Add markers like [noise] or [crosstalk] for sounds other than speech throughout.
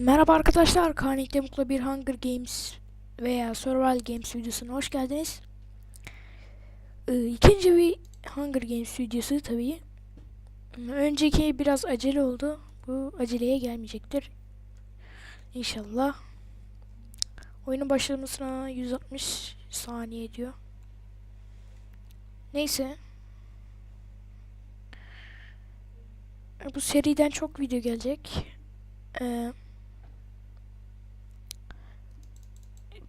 Merhaba arkadaşlar, Kanik'te Mutlu bir Hunger Games veya Survival Games videosuna hoş geldiniz. Ee, ikinci bir Hunger Games videosu tabii. Önceki biraz acele oldu. Bu aceleye gelmeyecektir. İnşallah. Oyunun başlamasına 160 saniye diyor. Neyse. Bu seriden çok video gelecek. Ee,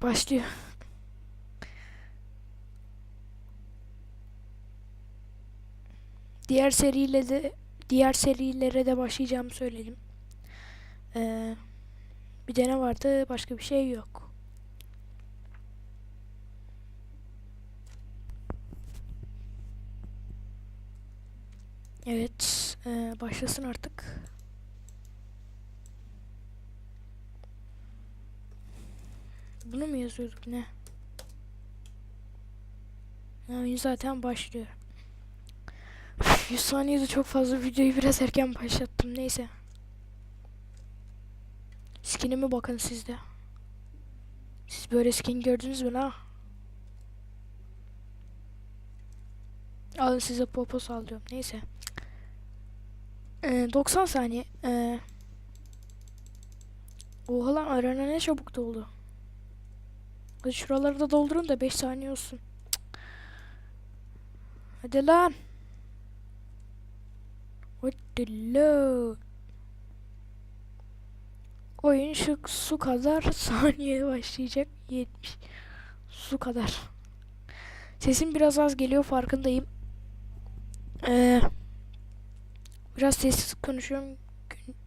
başlıyor. Diğer seriyle de diğer serilere de başlayacağımı söyledim. Ee, bir de ne vardı? Başka bir şey yok. Evet, ee, başlasın artık. Bunu mu yazıyorduk ne? Ya, oyun zaten başlıyor. Üf, 100 saniyede çok fazla videoyu biraz erken başlattım neyse. Skinime bakın sizde. Siz böyle skin gördünüz mü la? Alın size popo sallıyorum neyse. Ee, 90 saniye. Ee, Oha lan arena ne çabuk doldu. Hadi şuraları da doldurun da 5 saniye olsun. Cık. Hadi lan. Hadi lo. Oyun şu su kadar [laughs] saniye başlayacak. 70. Su kadar. Sesim biraz az geliyor farkındayım. Ee, biraz sessiz konuşuyorum.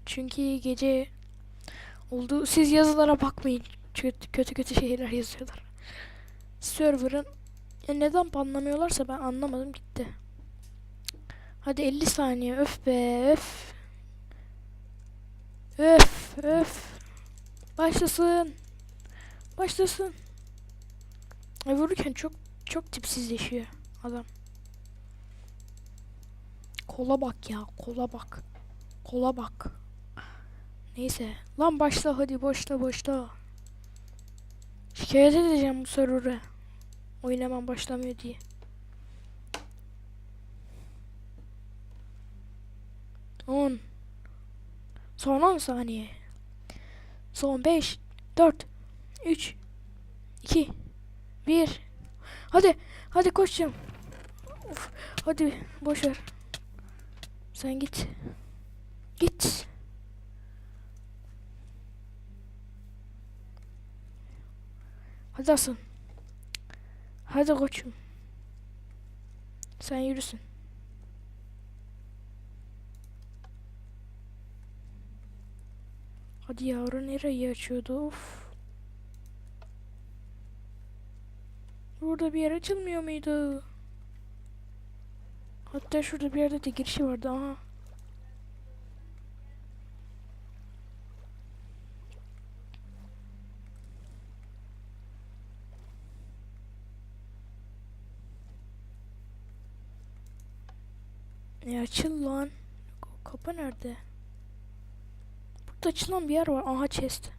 Çünkü gece oldu. Siz yazılara bakmayın kötü kötü, kötü şeyler yazıyorlar. Server'ın ya neden banlamıyorlarsa ben anlamadım gitti. Hadi 50 saniye öf be öf. Öf öf. Başlasın. Başlasın. E vururken çok çok tipsizleşiyor adam. Kola bak ya kola bak. Kola bak. Neyse. Lan başla hadi başla başla. Şikayet edeceğim bu server'ı. Oyun hemen başlamıyor diye. On. Son 10 saniye. Son 5, 4, 3, 2, 1. Hadi, hadi koşacağım. Of, hadi boş ver. Sen git. Git. Hadi. Hadi koçum. Sen yürüsün. Hadi yavru nereye açıyordu? Of. Burada bir yer açılmıyor muydu? Hatta şurada bir yerde de girişi vardı. Aha. E açıl lan. Kapı nerede? Burada açılan bir yer var. Aha chest.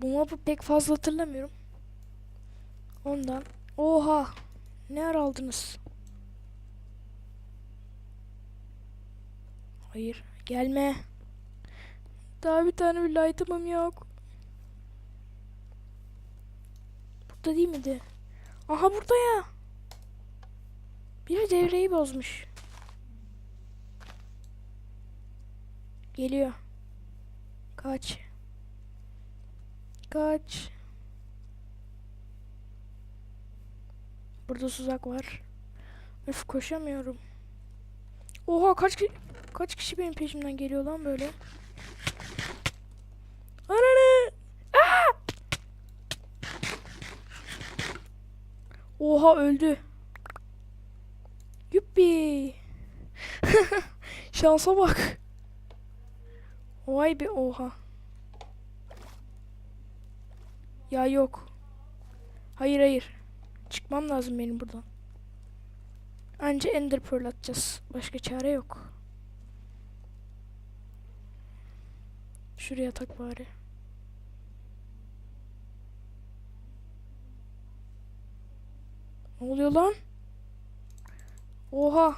Bu map'ı pek fazla hatırlamıyorum. Ondan. Oha. Ne ara aldınız? Hayır. Gelme. Daha bir tane bir light'ımım yok. Burada değil miydi? Aha burada ya. Biri devreyi bozmuş. Geliyor. Kaç. Kaç. Burada tuzak var. Öf koşamıyorum. Oha kaç ki kaç kişi benim peşimden geliyor lan böyle. Ananı! Aa! Oha öldü. Yuppi. [laughs] Şansa bak. Vay be oha. Ya yok. Hayır hayır. Çıkmam lazım benim buradan. Anca Ender Pearl atacağız. Başka çare yok. Şuraya tak bari. Ne oluyor lan? Oha.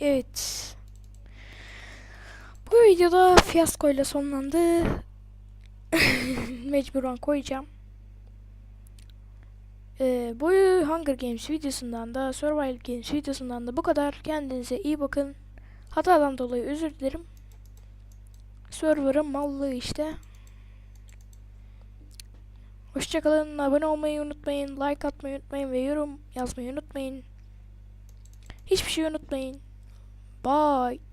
Evet. Bu videoda fiyasko ile sonlandı. [laughs] Mecburen koyacağım. Ee, bu Hunger Games videosundan da Survival Games videosundan da bu kadar. Kendinize iyi bakın. Hatadan dolayı özür dilerim. Server'ın mallığı işte. Hoşçakalın. Abone olmayı unutmayın. Like atmayı unutmayın ve yorum yazmayı unutmayın. Hiçbir şey unutmayın. Bye.